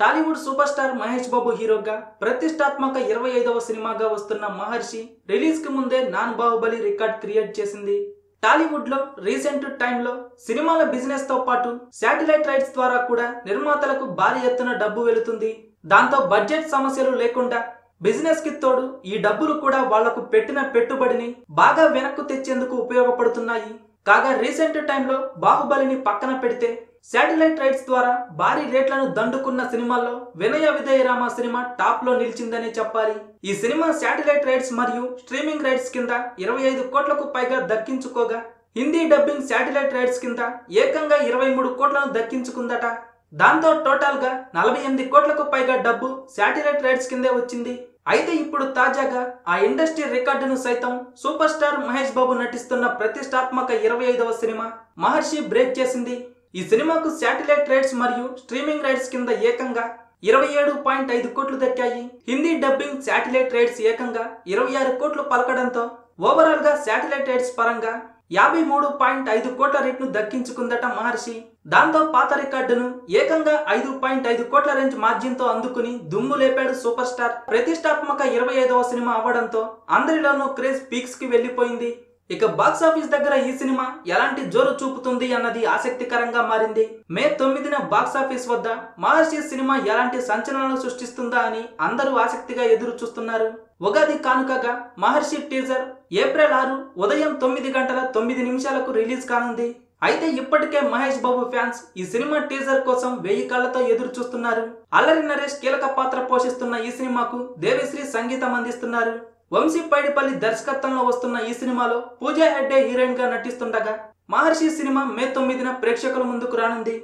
Tollywood super star Mahesh Babu హీరోగా ప్రతిష్టాత్మక ఇరవై ఐదవ సినిమాగా వస్తున్న మహర్షి రిలీజ్కి ముందే నాన్ బాహుబలి రికార్డ్ క్రియేట్ చేసింది. టాలీవుడ్లో రీసెంట్ టైంలో సినిమాల బిజినెస్తో పాటు శాటిలైట్ రైట్స్ ద్వారా కూడా నిర్మాతలకు భారీ ఎత్తున డబ్బు వెళుతుంది. దాంతో బడ్జెట్ సమస్యలు లేకుండా బిజినెస్కి తోడు ఈ డబ్బులు కూడా వాళ్ళకు పెట్టిన పెట్టుబడిని బాగా వెనక్కు తెచ్చేందుకు ఉపయోగపడుతున్నాయి. కాగా రీసెంట్ టైంలో బాహుబలిని పక్కన పెడితే శాటిలైట్ రైట్స్ ద్వారా భారీ రేట్లను దండుకున్న సినిమాల్లో వినయ విదయరామ సినిమా టాప్లో నిలిచిందనే చెప్పాలి. ఈ సినిమా శాటిలైట్ రైట్స్ మరియు స్ట్రీమింగ్ రైట్స్ కింద ఇరవై ఐదు కోట్లకు పైగా దక్కించుకోగా. హిందీ డబ్బింగ్ శాటిలైట్ రైట్స్ కింద ఏకంగా ఇరవై మూడు కోట్లను దక్కించుకుందట. దాంతో టోటల్గా నలభై ఎనిమిది కోట్లకు పైగా డబ్బు శాటిలైట్ రైట్స్ కిందే వచ్చింది. అయితే ఇప్పుడు తాజాగా ఆ ఇండస్ట్రీ రికార్డును సైతం సూపర్ స్టార్ మహేష్ బాబు నటిస్తున్న ప్రతిష్టాత్మక ఇరవై ఐదవ సినిమా మహర్షి బ్రేక్ చేసింది. ఈ సినిమాకు శాటిలైట్ రైట్స్ మరియు స్ట్రీమింగ్ రైట్స్ కింద ఏకంగా ఇరవై ఏడు పాయింట్ ఐదు కోట్లు దక్కాయి. హిందీ డబ్బింగ్ శాటిలైట్ రైట్స్ ఏకంగా ఇరవై ఆరు కోట్లు పలకడంతో ఓవరాల్గా శాటిలైట్ రైట్స్ పరంగా యాభై మూడు పాయింట్ ఐదు కోట్ల రేట్ను దక్కించుకుందట మహర్షి. దాంతో పాత రికార్డును ఏకంగా ఐదు పాయింట్ ఐదు కోట్ల రేంజ్ మార్జిన్తో అందుకుని దుమ్ము లేపాడు సూపర్ స్టార్. ప్రతిష్టాత్మక ఇరవై ఐదవ సినిమా అవ్వడంతో అందరిలోనూ క్రేజ్ పీక్స్కి వెళ్ళిపోయింది ఇక బాక్స్ ఆఫీస్ దగ్గర ఈ సినిమా ఎలాంటి జోరు చూపుతుంది అన్నది ఆసక్తికరంగా మారింది. మే తొమ్మిదిన బాక్స్ ఆఫీస్ వద్ద మహర్షి సినిమా ఎలాంటి సంచలనాలు సృష్టిస్తుందా అని అందరూ ఆసక్తిగా ఎదురు చూస్తున్నారు. ఉగాది కానుకగా మహర్షి టీజర్ ఏప్రిల్ ఆరు ఉదయం తొమ్మిది గంటల తొమ్మిది నిమిషాలకు రిలీజ్ కానుంది. అయితే ఇప్పటికే మహేష్ బాబు ఫ్యాన్స్ ఈ సినిమా టీజర్ కోసం వెయ్యి కళ్ళతో ఎదురు చూస్తున్నారు. అల్లరి నరేష్ కీలక పాత్ర పోషిస్తున్న ఈ సినిమాకు దేవిశ్రీ సంగీతం అందిస్తున్నారు. వంశీ పైడిపల్లి దర్శకత్వంలో వస్తున్న ఈ సినిమాలో పూజా హెడ్డే హీరోయిన్గా నటిస్తుండగా మహర్షి సినిమా మే తొమ్మిదిన ప్రేక్షకుల ముందుకు రానుంది.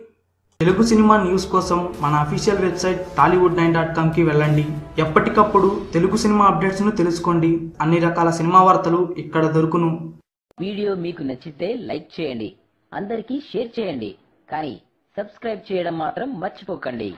తెలుగు సినిమా న్యూస్ కోసం మన official website Tollywood nine dot కామ్కి వెళ్ళండి. ఎప్పటికప్పుడు తెలుగు సినిమా అప్డేట్స్ను తెలుసుకోండి. అన్ని రకాల సినిమా వార్తలు ఇక్కడ దొరుకును. వీడియో మీకు నచ్చితే లైక్ చేయండి. అందరికీ షేర్ చేయండి. కానీ సబ్స్క్రైబ్ చేయడం మాత్రం మర్చిపోకండి.